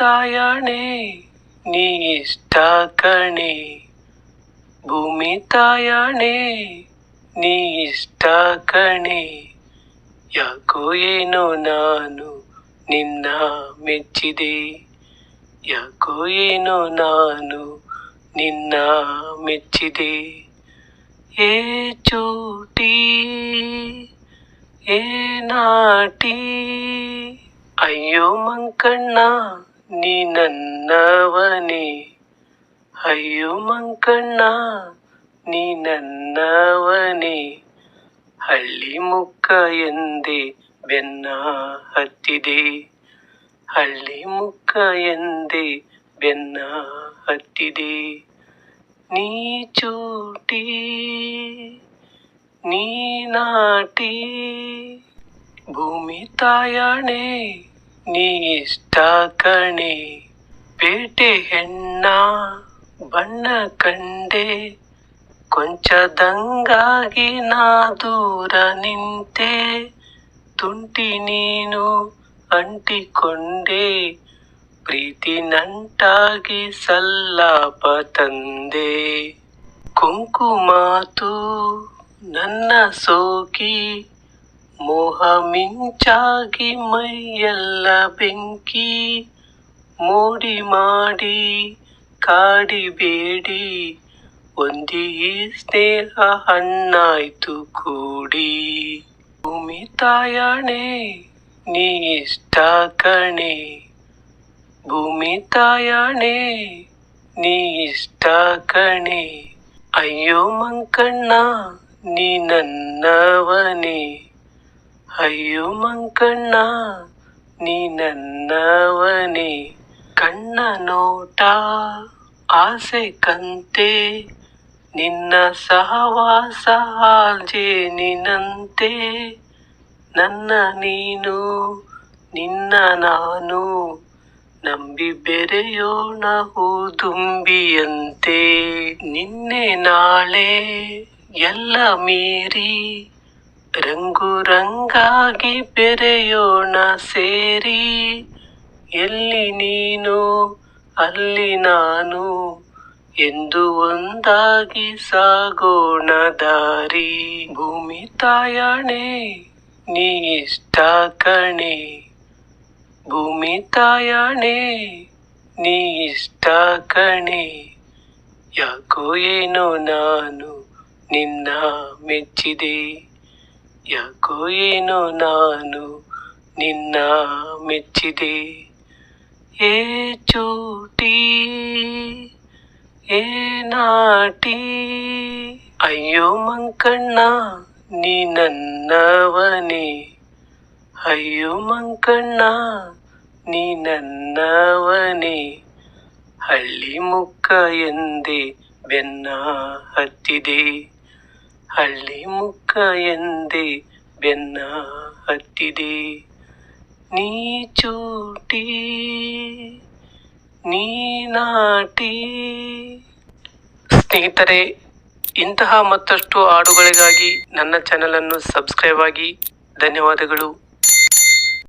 ತಾಯಾಣೆ, ನೀ ಇಷ್ಟ ಕಣೆ. ಭೂಮಿ ತಾಯಣೆ, ನೀ ಇಷ್ಟ ಕಣೆ. ಯಾಕೋ ಏನೋ ನಾನು ನಿನ್ನ ಮೆಚ್ಚಿದೆ. ಯಾಕೋ ಏನೋ ನಾನು ನಿನ್ನ ಮೆಚ್ಚಿದೆ. ಏ ಚೂಟಿ, ಏ ನಾಟಿ, ಅಯ್ಯೋ ಮಂಕಣ್ಣ. ನೀ ನನ್ನವನೇ ಅಯ್ಯೋ ಮಂಕಣ್ಣ ನೀ ನನ್ನವನೇ ಹಳ್ಳಿ ಮುಕ್ಕ ಎಂದೇ ಬೆನ್ನ ಹತ್ತಿದೆ ಹಳ್ಳಿ ಮುಕ್ಕ ಎಂದೇ ಬೆನ್ನ ಹತ್ತಿದೆ ನೀ ಚೂಟಿ ನೀ ನಾಟಿ ಭೂಮಿ ತಾಯಣೆ ನೀ ಇಷ್ಟ ಕಣೆ ಪೇಟೆ ಹೆಣ್ಣ ಬಣ್ಣ ಕಂಡೆ ಕೊಂಚದಂಗಾಗಿ ನಾ ದೂರ ನಿಂತೆ ತುಂಟಿ ನೀನು ಅಂಟಿಕೊಂಡೆ ಪ್ರೀತಿ ನಂಟಾಗಿ ಸಲ್ಲಾಪ ತಂದೆ. ಕುಂಕುಮಾತು ನನ್ನ ಸೋಕಿ ಮೋಹ ಮಿಂಚಾಗಿ ಮೈಯೆಲ್ಲ ಬೆಂಕಿ, ಮೋಡಿ ಮಾಡಿ ಕಾಡಿಬೇಡಿ ಒಂದಿ ಸ್ನೇಹ ಹಣ್ಣಾಯ್ತು ಕೂಡಿ. ಭೂಮಿ ತಾಯಣೆ, ನೀ ಇಷ್ಟ ಕಣೆ. ಭೂಮಿ ತಾಯಣೆ, ನೀ ಇಷ್ಟ ಕಣೆ. ಅಯ್ಯೋ ಮಂಕಣ್ಣ, ನೀ ನನ್ನವನೇ. ಅಯ್ಯೋ ಮಂಕಣ್ಣ, ನೀ ನನ್ನವನೇ, ಕಣ್ಣ ನೋಟ, ಆಸೆ ಕಂತೆ, ನಿನ್ನ ಸಹವಾಸ ಹಾಲ್ಜೇನಿನಂತೆ ನನ್ನ ನೀನು, ನಿನ್ನ ನಾನು, ನಂಬಿ ಬೆರೆಯೋಣ ಹೂದುಂಬಿಯಂತೆ ನಿನ್ನೆ ನಾಳೆ ಎಲ್ಲ ಮೀರಿ ರಂಗು ರಂಗಾಗಿ ಬೆರೆಯೋಣ ಸೇರಿ, ಎಲ್ಲಿ ನೀನು, ಅಲ್ಲಿ ನಾನು ಎಂದು ಒಂದಾಗಿ ಸಾಗೋಣ ದಾರಿ. ಭೂಮಿ ತಾಯಣೆ, ನೀ ಇಷ್ಟ ಕಣೆ. ಭೂಮಿ ತಾಯಣೆ, ನೀ ಇಷ್ಟ ಕಣೆ. ಯಾಕೋ ಏನೋ ನಾನು ನಿನ್ನ ಮೆಚ್ಚಿದೆ. ಯಾಕೋ ಏನೋ ನಾನು ನಿನ್ನ ಮೆಚ್ಚಿದೆ. ಏ ಚೂಟಿ, ಏ ನಾಟಿ, ಅಯ್ಯೋ ಮಂಕಣ್ಣ, ನೀ ನನ್ನವನೇ. ಅಯ್ಯೋ ಮಂಕಣ್ಣ, ನೀ ನನ್ನವನೇ. ಹಳ್ಳಿ ಮುಕ್ಕ ಎಂದೇ ಬೆನ್ನ ಹತ್ತಿದೆ. ಹಳ್ಳಿ ಮುಖ ಎಂದೇ ಬೆನ್ನ ಹತ್ತಿದೆ. ನೀ ಚೂಟಿ, ನೀ ನಾಟಿ. ಸ್ನೇಹಿತರೆ, ಇಂತಹ ಮತ್ತಷ್ಟು ಹಾಡುಗಳಿಗಾಗಿ ನನ್ನ ಚಾನಲನ್ನು ಸಬ್ಸ್ಕ್ರೈಬ್ ಆಗಿ ಧನ್ಯವಾದಗಳು.